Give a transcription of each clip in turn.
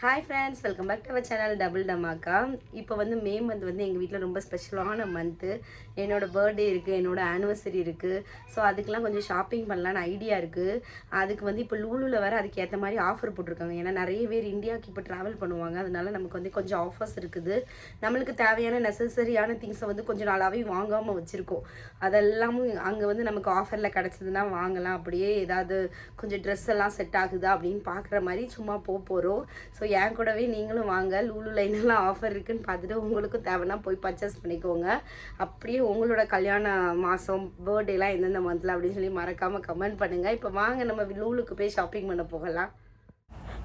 Hi friends welcome back to our channel double dhamaka இப்போ வந்து May month வந்து எங்கள் வீட்டில் ரொம்ப ஸ்பெஷலான மந்த்து என்னோடய பர்த்டே இருக்குது என்னோட ஆனிவர்சரி இருக்குது ஸோ அதுக்கெலாம் கொஞ்சம் ஷாப்பிங் பண்ணலான்னு ஐடியா இருக்குது அதுக்கு வந்து இப்போ லூலுவில் வேறு அதுக்கு ஏற்ற மாதிரி ஆஃபர் போட்டிருக்காங்க. ஏன்னா நிறைய பேர் இந்தியாவுக்கு இப்போ ட்ராவல் பண்ணுவாங்க. அதனால நமக்கு வந்து கொஞ்சம் ஆஃபர்ஸ் இருக்குது. நம்மளுக்கு தேவையான நெசசரியான திங்ஸை வந்து கொஞ்சம் நாளாகவே வாங்காமல் வச்சுருக்கோம். அதெல்லாமும் அங்கே வந்து நமக்கு ஆஃபரில் கிடச்சதுன்னா வாங்கலாம். அப்படியே ஏதாவது கொஞ்சம் ட்ரெஸ் எல்லாம் செட் ஆகுதா அப்படின்னு பார்க்குற மாதிரி சும்மா போக போகிறோம் ஸோ என் கூடவே நீங்களும் வாங்க. லூலு லைனெல்லாம் ஆஃபர் இருக்குன்னு பார்த்துட்டு உங்களுக்கும் தேவைன்னா போய் பர்ச்சேஸ் பண்ணிக்கோங்க. அப்படியே உங்களோட கல்யாண மாதம் பர்த்டேலாம் எந்தெந்த மந்தில் அப்படின்னு சொல்லி மறக்காமல் கமெண்ட் பண்ணுங்கள் இப்போ வாங்க நம்ம லூலுக்கு போய் ஷாப்பிங் பண்ண போகலாம்.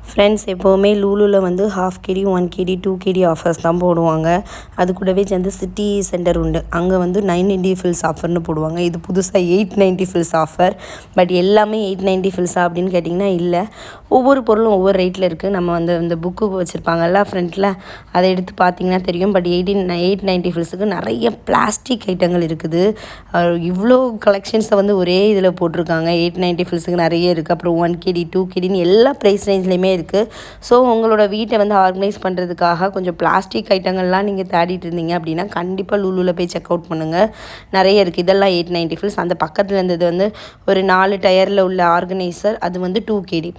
ஃப்ரெண்ட்ஸ் எப்போவுமே லூலுவில் வந்து half KD one KD two KD offers தான் போடுவாங்க. அது கூடவே சேர்ந்து சிட்டி சென்டர் உண்டு. அங்கே வந்து நைன் நைன்டி ஃபில்ஸ் ஆஃபர்னு போடுவாங்க. இது புதுசாக eight ninety fils offer but எல்லாமே எயிட் நைன்ட்டி ஃபில்ஸா அப்படின்னு கேட்டிங்கன்னா இல்லை. ஒவ்வொரு பொருளும் ஒவ்வொரு ரேட்டில் இருக்குது நம்ம வந்து இந்த புக்கு வச்சுருப்பாங்கல்ல ஃப்ரண்ட்டில் அதை எடுத்து பார்த்தீங்கன்னா தெரியும். பட் எயிட்டீன் எயிட் நைன்ட்டி ஃபில்ஸுக்கு நிறைய பிளாஸ்டிக் ஐட்டங்கள் இருக்குது. இவ்வளோ கலெக்ஷன்ஸை வந்து ஒரே இதில் போட்டிருக்காங்க. எயிட் நைன்ட்டி ஃபில்ஸுக்கு நிறைய இருக்குது அப்புறம் ஒன் கேடி டூ கேடின்னு எல்லா ப்ரைஸ் ரேஞ்ச்லேயுமே இருக்குது ஸோ உங்களோட வீட்டை வந்து ஆர்கனைஸ் பண்ணுறதுக்காக கொஞ்சம் பிளாஸ்டிக் ஐட்டங்கள்லாம் நீங்கள் தேடிட்டு இருந்தீங்க அப்படின்னா கண்டிப்பாக லூலூவில் போய் செக் அவுட் பண்ணுங்கள் நிறைய இருக்குது இதெல்லாம் எயிட் நைன்ட்டி ஃபில்ஸ் அந்த பக்கத்தில் இருந்தது வந்து ஒரு நாலு டயரில் உள்ள ஆர்கனைசர் அது வந்து டூ கேடி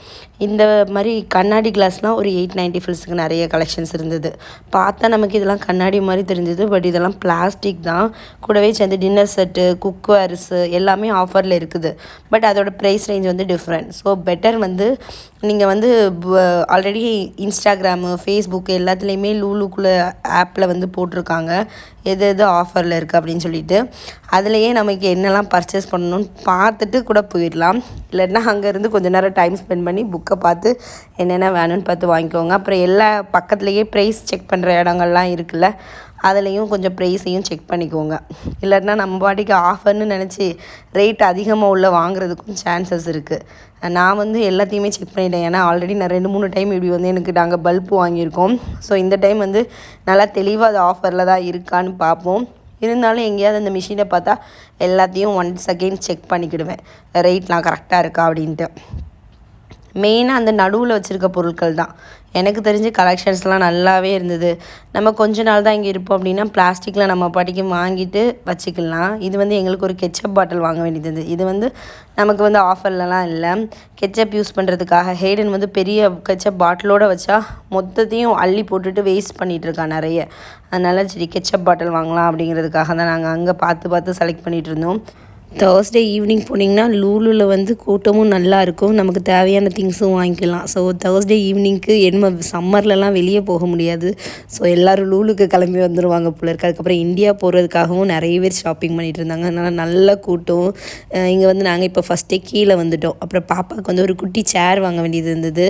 இந்த மாதிரி கண்ணாடி கிளாஸ்லாம் ஒரு எயிட் நைன்ட்டி ஃபில்ஸுக்கு நிறைய கலெக்ஷன்ஸ் இருந்தது. பார்த்தா நமக்கு இதெல்லாம் கண்ணாடி மாதிரி தெரிஞ்சது. பட் இதெல்லாம் பிளாஸ்டிக் தான். கூடவே சேர்ந்து டின்னர் செட்டு குக்வேர்ஸு எல்லாமே ஆஃபரில் இருக்குது. பட் அதோட ப்ரைஸ் ரேஞ்ச் வந்து டிஃப்ரெண்ட் ஸோ பெட்டர் வந்து நீங்கள் வந்து ஆல்ரெடி இன்ஸ்டாகிராமு ஃபேஸ்புக் எல்லாத்துலேயுமே லூலுக்குள்ளே ஆப்பில் வந்து போட்டிருக்காங்க. எது எது ஆஃபரில் இருக்குது அப்படின்னு சொல்லிட்டு. அதுலேயே நமக்கு என்னெல்லாம் பர்ச்சேஸ் பண்ணணும்னு பார்த்துட்டு கூட போயிடலாம். இல்லைன்னா அங்கேருந்து கொஞ்ச நேரம் டைம் ஸ்பெண்ட் பண்ணி புக்கை பார்த்து என்னென்ன வேணும்னு பார்த்து வாங்கிக்கோங்க. அப்புறம் எல்லா பக்கத்துலேயே ப்ரைஸ் செக் பண்ணுற இடங்கள்லாம் இருக்குல்ல. அதுலேயும் கொஞ்சம் ப்ரைஸையும் செக் பண்ணிக்கோங்க. இல்லைன்னா நம்ம பாட்டிக்கு ஆஃபர்னு நினச்சி ரேட் அதிகமாக உள்ள வாங்குறதுக்கும் சான்சஸ் இருக்குது நான் வந்து எல்லாத்தையுமே செக் பண்ணிட்டேன். ஏன்னா ஆல்ரெடி நான் ரெண்டு மூணு டைம் இப்படி வந்து எனக்கு நாங்கள் பல்ப் வாங்கியிருக்கோம். ஸோ இந்த டைம் வந்து நல்லா தெளிவாக அது ஆஃபரில் தான் இருக்கான்னு பார்ப்போம். இருந்தாலும் எங்கேயாவது அந்த மிஷினை பார்த்தா எல்லாத்தையும் ஒன்ஸ் அகெயின் செக் பண்ணிக்கிடுவேன். ரேட்லாம் கரெக்டாக இருக்கா அப்படின்ட்டு. மெயினாக அந்த நடுவில் வச்சுருக்க பொருட்கள் தான். எனக்கு தெரிஞ்சு கலெக்ஷன்ஸ்லாம் நல்லாவே இருந்தது. நம்ம கொஞ்ச நாள் தான் இங்கே இருப்போம் அப்படின்னா பிளாஸ்டிக்கில் நம்ம பாட்டிக்கு வாங்கிட்டு வச்சுக்கலாம். இது வந்து எங்களுக்கு ஒரு கெச்சப் பாட்டில் வாங்க வேண்டியது இது வந்து நமக்கு வந்து ஆஃபர்லலாம் இல்லை. கெச்சப் யூஸ் பண்ணுறதுக்காக ஹேடன் வந்து பெரிய கெச்சப் பாட்டிலோடு வச்சா மொத்தத்தையும் அள்ளி போட்டுட்டு வேஸ்ட் பண்ணிகிட்டு இருக்கான் நிறைய. அதனால் சரி கெச்சப் பாட்டில் வாங்கலாம் அப்படிங்கிறதுக்காக தான் நாங்கள் அங்கே பார்த்து பார்த்து செலக்ட் பண்ணிகிட்டு இருந்தோம். தேர்ஸ்டே ஈவினிங் போனீங்கன்னா லூலுவில் வந்து கூட்டமும் நல்லா இருக்கும். நமக்கு தேவையான திங்ஸும் வாங்கிக்கலாம். ஸோ தேர்ஸ்டே ஈவினிங்க்கு என்ன சம்மர்லலாம் வெளியே போக முடியாது. ஸோ எல்லோரும் லூலுக்கு கிளம்பி வந்துடுவாங்க போல இருக்கு. அதுக்கப்புறம் இந்தியா போகிறதுக்காகவும் நிறைய பேர் ஷாப்பிங் பண்ணிகிட்டு இருந்தாங்க. அதனால் நல்ல கூட்டம். இங்கே வந்து நாங்கள் இப்போ ஃபஸ்ட்டே கீழே வந்துட்டோம். அப்புறம் பாப்பாவுக்கு வந்து ஒரு குட்டி சேர் வாங்க வேண்டியது இருந்தது.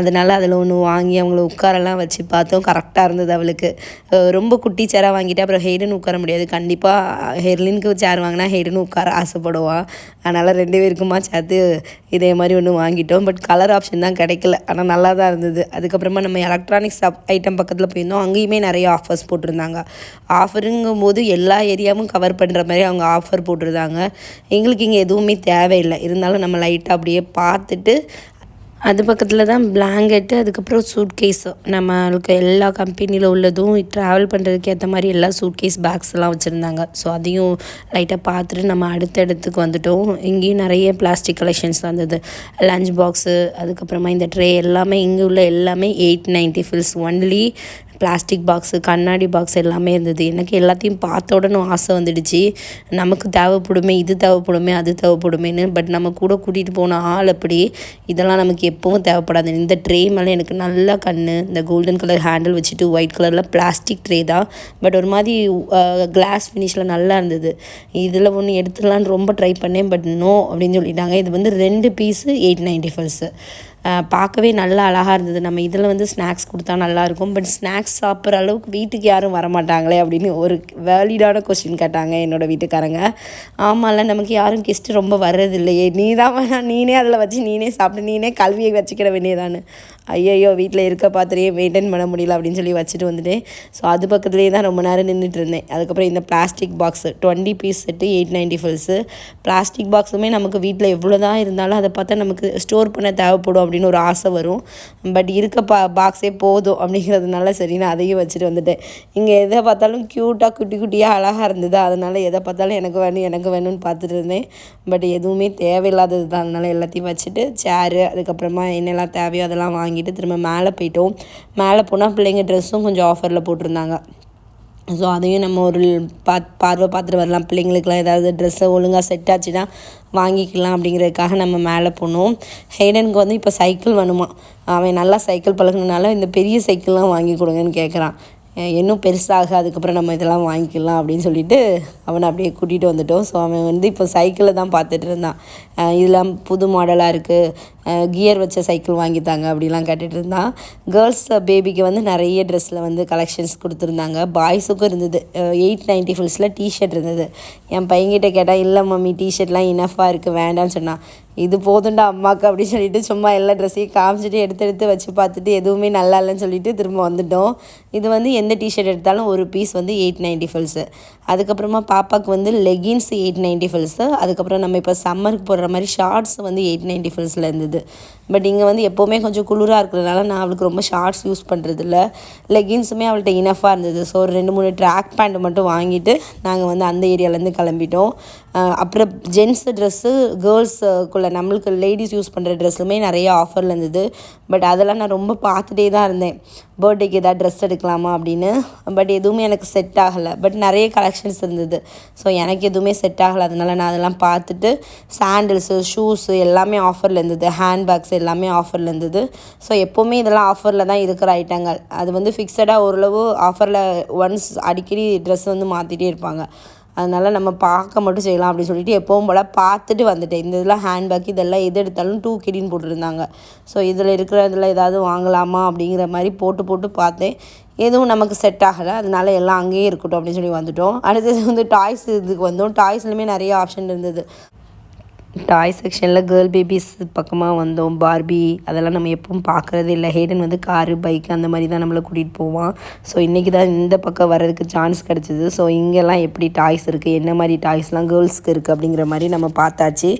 அதனால் அதில் ஒன்று வாங்கி அவங்கள உட்காரலாம் வச்சு பார்த்தோம். கரெக்டாக இருந்தது அவளுக்கு. ரொம்ப குட்டி சேராக வாங்கிட்டு அப்புறம் ஹெய்டன் உட்கார முடியாது. கண்டிப்பாக ஹெர்லினுக்கு சேர் வாங்கினா ஹெய்டன் உட்கார? ஆசைப்படுவான் அதனால் ரெண்டு பேருக்குமா சேர்த்து இதே மாதிரி ஒன்று வாங்கிட்டோம். பட் கலர் ஆப்ஷன் தான் கிடைக்கல. ஆனால் நல்லா தான் இருந்தது. அதுக்கப்புறமா நம்ம எலக்ட்ரானிக்ஸ் ஐட்டம் பக்கத்தில் போயிருந்தோம். அங்கேயுமே நிறைய ஆஃபர்ஸ் போட்டிருந்தாங்க. ஆஃபருங்கும் போது எல்லா ஏரியாவும் கவர் பண்ணுற மாதிரி அவங்க ஆஃபர் போட்டிருந்தாங்க. எங்களுக்கு இங்கே எதுவுமே தேவையில்லை. இருந்தாலும் நம்ம லைட்டாக அப்படியே பார்த்துட்டு அது பக்கத்தில் தான் பிளாங்கெட்டு அதுக்கப்புறம் சூட் கேஸு நம்மளுக்கு எல்லா கம்பெனியில் உள்ளதும் ட்ராவல் பண்ணுறதுக்கு ஏற்ற மாதிரி எல்லா சூட் கேஸ் வச்சுருந்தாங்க. ஸோ அதையும் லைட்டாக பார்த்துட்டு நம்ம அடுத்த இடத்துக்கு வந்துட்டோம். இங்கேயும் நிறைய பிளாஸ்டிக் கலெக்ஷன்ஸ் வந்தது லஞ்ச் பாக்ஸு அதுக்கப்புறமா இந்த ட்ரே எல்லாமே இங்கே உள்ள எல்லாமே eight ninety fils only plastic box கண்ணாடி பாக்ஸ் எல்லாமே இருந்தது. எனக்கு எல்லாத்தையும் பார்த்த உடனே ஆசை வந்துடுச்சு. நமக்கு தேவைப்படுமே இது தேவைப்படுமே அது தேவைப்படுமேன்னு. பட் நம்ம கூட கூட்டிகிட்டு போன ஆள் அப்படி இதெல்லாம் நமக்கு எப்பவும் தேவைப்படாது. இந்த ட்ரே மேலே எனக்கு நல்லா கண்ணு இந்த கோல்டன் கலர் ஹேண்டில் வச்சுட்டு ஒயிட் கலரில் பிளாஸ்டிக் ட்ரே தான். பட் ஒரு மாதிரி கிளாஸ் ஃபினிஷில் நல்லா இருந்தது. இதில் ஒன்று எடுத்துடலான்னு ரொம்ப ட்ரை பண்ணேன். பட் நோ அப்படின்னு சொல்லிட்டாங்க. இது வந்து ரெண்டு பீஸு எயிட் நைன்ட்டி ஃபைவ்ஸு பார்க்கவே நல்லா அழகாக இருந்தது. நம்ம இதில் வந்து ஸ்நாக்ஸ் கொடுத்தா நல்லாயிருக்கும் பட் ஸ்நாக்ஸ் சாப்பிட்ற அளவுக்கு வீட்டுக்கு யாரும் வரமாட்டாங்களே அப்படின்னு ஒரு வேலிடான கொஸ்டின் கேட்டாங்க என்னோடய வீட்டுக்காரங்க. ஆமாம்ல நமக்கு யாரும் கெஸ்ட்டு ரொம்ப வர்றது இல்லையே நீ தான் வேணா நீனே அதில் வச்சு நீனே சாப்பிட்டு நீனே கல்வியை வச்சுக்கிட வேண்டியதான்னு ஐயையோ வீட்டில் இருக்க பாத்திரையே மெயின்டைன் பண்ண முடியல அப்படின்னு சொல்லி வச்சுட்டு வந்துட்டேன் ஸோ அது பக்கத்துலேயே தான் ரொம்ப நேரம் நின்றுட்டு இருந்தேன். அதுக்கப்புறம் இந்த plastic box twenty piece set eight ninety fils plastic பாக்ஸுமே நமக்கு வீட்டில் எவ்வளோ தான் இருந்தாலும் அதை பார்த்தா நமக்கு ஸ்டோர் பண்ண தேவைப்படும் அப்படின்னு ஒரு ஆசை வரும். பட் இருக்க பா பாக்ஸே போதும் அப்படிங்கிறதுனால சரி நான் அதையும் வச்சுட்டு வந்துட்டேன். இங்கே எதை பார்த்தாலும் க்யூட்டாக குட்டி குட்டியாக அழகாக இருந்தது அதனால் எதை பார்த்தாலும் எனக்கு வேணும் எனக்கு வேணும்னு பார்த்துட்டு இருந்தேன். பட் எதுவுமே தேவையில்லாதது தான் அதனால் எல்லாத்தையும் வச்சுட்டு சேரு அதுக்கப்புறமா என்னெல்லாம் தேவையோ அதெல்லாம் வாங்கி வாங்கிட்டு திரும்ப மேலே போயிட்டோம். மேலே போனால் பிள்ளைங்க ட்ரெஸ்ஸும் கொஞ்சம் ஆஃபரில் போட்டிருந்தாங்க. ஸோ அதையும் நம்ம ஒரு பாத் பார்வை பார்த்துட்டு வரலாம். பிள்ளைங்களுக்குலாம் ஏதாவது ட்ரெஸ்ஸை ஒழுங்காக செட் ஆச்சுன்னா வாங்கிக்கலாம் அப்படிங்கிறதுக்காக நம்ம மேலே போனோம். ஹெய்டனுக்கு வந்து இப்போ சைக்கிள் வேணுமா? அவன் நல்லா சைக்கிள் பழகினால இந்த பெரிய சைக்கிள்லாம் வாங்கி கொடுங்கன்னு கேட்குறான் இன்னும் பெருசாக அதுக்கப்புறம் நம்ம இதெல்லாம் வாங்கிக்கலாம் அப்படின்னு சொல்லிட்டு அவனை அப்படியே கூட்டிகிட்டு வந்துட்டோம். ஸோ அவன் வந்து இப்போ சைக்கிளை தான் பார்த்துட்டு இருந்தான். இதெல்லாம் புது மாடலாக இருக்குது கியர் வச்ச சைக்கிள் வாங்கித்தாங்க அப்படிலாம் கேட்டுட்டு இருந்தான். கேர்ள்ஸ் பேபிக்கு வந்து நிறைய ட்ரெஸ்ஸில் வந்து கலெக்ஷன்ஸ் கொடுத்துருந்தாங்க. பாய்ஸுக்கும் இருந்தது. எயிட் நைன்ட்டி ஃபுல்ஸில் டிஷர்ட் இருந்தது. என் பையன்கிட்ட கேட்டால் இல்லை மம்மி டிஷர்ட்லாம் இனஃபாக இருக்குது வேண்டாம்னு சொன்னான். இது போதுண்டா அம்மாவுக்கு அப்படின்னு சொல்லிட்டு சும்மா எல்லா ட்ரெஸ்ஸையும் காமிச்சிட்டு எடுத்து எடுத்து வச்சு பார்த்துட்டு எதுவுமே நல்லா இல்லைன்னு சொல்லிட்டு திரும்ப வந்துட்டோம். இது வந்து எந்த டிஷர்ட் எடுத்தாலும் ஒரு பீஸ் வந்து எயிட் நைன்ட்டி ஃபுல்ஸு அதுக்கப்புறமா பாப்பாவுக்கு வந்து லெகின்ஸ் எயிட் நைன்ட்டி ஃபுல்ஸு அதுக்கப்புறம் நம்ம இப்போ சம்மருக்கு போடுற மாதிரி ஷார்ட்ஸ் வந்து எயிட் நைன்ட்டி ஃபுல்ஸில் இருந்தது. பட் இங்கே வந்து எப்போவுமே கொஞ்சம் குளிராக இருக்கிறதுனால நான் அவளுக்கு ரொம்ப ஷார்ட்ஸ் யூஸ் பண்ணுறதில்ல லெகின்ஸுமே அவள்கிட்ட இனஃபாக இருந்தது. ஸோ ஒரு ரெண்டு மூணு ட்ராக் பேண்ட் மட்டும் வாங்கிட்டு நாங்கள் வந்து அந்த ஏரியாலேருந்து கிளம்பிட்டோம். அப்புறம் ஜென்ஸ் ட்ரெஸ்ஸு கேர்ள்ஸுக்குள்ளே நம்மளுக்கு லேடிஸ் யூஸ் பண்ணுற ட்ரெஸ்ஸுமே நிறைய ஆஃபரில் இருந்தது. பட் அதெல்லாம் நான் ரொம்ப பார்த்துட்டே தான் இருந்தேன். பர்த்டேக்கு ஏதாவது ட்ரெஸ் எடுக்கலாமா அப்படின்னு. பட் எதுவுமே எனக்கு செட் ஆகலை. பட் நிறைய கலெக்ஷன்ஸ் இருந்தது. ஸோ எனக்கு எதுவுமே செட் ஆகலை. அதனால நான் அதெல்லாம் பார்த்துட்டு சாண்டில்ஸு ஷூஸு எல்லாமே ஆஃபரில் இருந்தது. ஹேண்ட்பேக்ஸ் எல்லாமே ஆஃபரில் இருந்தது. ஸோ எப்போவுமே இதெல்லாம் ஆஃபரில் தான் இருக்கிற ஐட்டங்கள் அது வந்து ஃபிக்ஸடாக ஓரளவு ஆஃபரில் ஒன்ஸ் அடிக்கடி ட்ரெஸ் வந்து மாற்றிட்டே இருப்பாங்க. அதனால் நம்ம பார்க்க மட்டும் செய்யலாம் அப்படின்னு சொல்லிட்டு எப்பவும் போல் பார்த்துட்டு வந்துட்டேன். இந்த இதெல்லாம் ஹேண்ட்பேக் இதெல்லாம் எது எடுத்தாலும் டூ கிடின்னு போட்டிருந்தாங்க. ஸோ இதில் இருக்கிற இதில் ஏதாவது வாங்கலாமா அப்படிங்கிற மாதிரி போட்டு போட்டு பார்த்தேன். எதுவும் நமக்கு செட் ஆகலை. அதனால எல்லாம் அங்கேயே இருக்கட்டும் அப்படின்னு சொல்லி வந்துட்டோம். அடுத்தது வந்து டாய்ஸ் இதுக்கு வந்தோம். டாய்ஸ்லையுமே நிறைய ஆப்ஷன் இருந்தது. டாய் செக்ஷனில் கேர்ள் பேபிஸ் பக்கமாக வந்தோம். பார்பி அதெல்லாம் நம்ம எப்பவும் பார்க்குறது இல்லை. ஹேடன் வந்து காரு பைக் அந்த மாதிரி தான் நம்மளை கூட்டிகிட்டு போவான். ஸோ இன்றைக்கி தான் இந்த பக்கம் வர்றதுக்கு சான்ஸ் கிடச்சிது. ஸோ இங்கெல்லாம் எப்படி டாய்ஸ் இருக்குது என்ன மாதிரி டாய்ஸ்லாம் கேர்ள்ஸ்க்கு இருக்குது அப்படிங்கிற மாதிரி நம்ம பார்த்தாச்சு.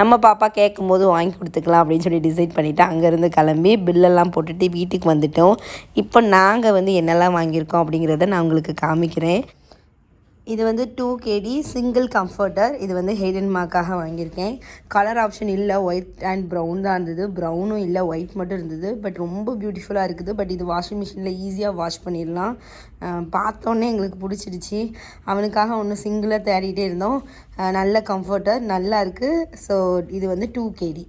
நம்ம பாப்பா கேட்கும் போது வாங்கி கொடுத்துக்கலாம் அப்படின்னு சொல்லி டிசைட் பண்ணிவிட்டு அங்கேருந்து கிளம்பி பில்லெல்லாம் போட்டுட்டு வீட்டுக்கு வந்துட்டோம். இப்போ நாங்கள் வந்து என்னெல்லாம் வாங்கியிருக்கோம் அப்படிங்கிறத நான் உங்களுக்கு காமிக்கிறேன். இது வந்து டூ கேடி சிங்கிள் கம்ஃபர்டர் இது வந்து ஹெய்டன் மார்க்காக வாங்கியிருக்கேன். கலர் ஆப்ஷன் இல்லை ஒயிட் அண்ட் ப்ரௌன் தான் இருந்தது. ப்ரௌனும் இல்லை ஒயிட் மட்டும் இருந்தது. பட் ரொம்ப பியூட்டிஃபுல்லாக இருக்குது. பட் இது வாஷிங் மிஷினில் ஈஸியாக வாஷ் பண்ணிடலாம். பார்த்தோன்னே எங்களுக்கு பிடிச்சிருச்சு அவனுக்காக ஒன்று சிங்கிளாக தேடிகிட்டே இருந்தோம். நல்ல கம்ஃபர்டர் நல்லா இருக்குது ஸோ இது வந்து டூ கேடி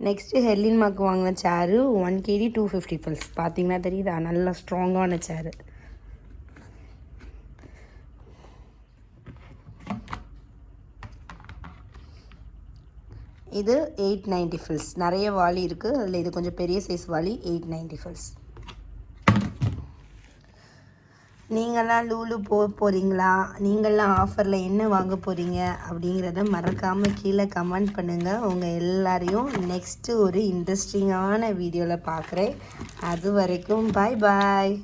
நெக்ஸ்ட்டு ஹெர்லின் மார்க் வாங்கின chair one KD two fifty fils பார்த்தீங்கன்னா தெரியுதா? நல்லா ஸ்ட்ராங்கான சேரு இது எயிட் நைன்ட்டி ஃபில்ஸ் நிறைய வாலி இருக்குது அதில் இது கொஞ்சம் பெரிய சைஸ் வாலி எயிட் நைன்ட்டி ஃபில்ஸ் நீங்களாம் லூலு போக போகிறீங்களா நீங்களாம் ஆஃபரில் என்ன வாங்க போகிறீங்க அப்படிங்கிறத மறக்காமல் கீழே கமெண்ட் பண்ணுங்கள் உங்கள் எல்லாரையும் நெக்ஸ்ட்டு ஒரு இன்ட்ரெஸ்டிங்கான வீடியோவில் பார்க்குறேன் அது வரைக்கும் பாய் பாய்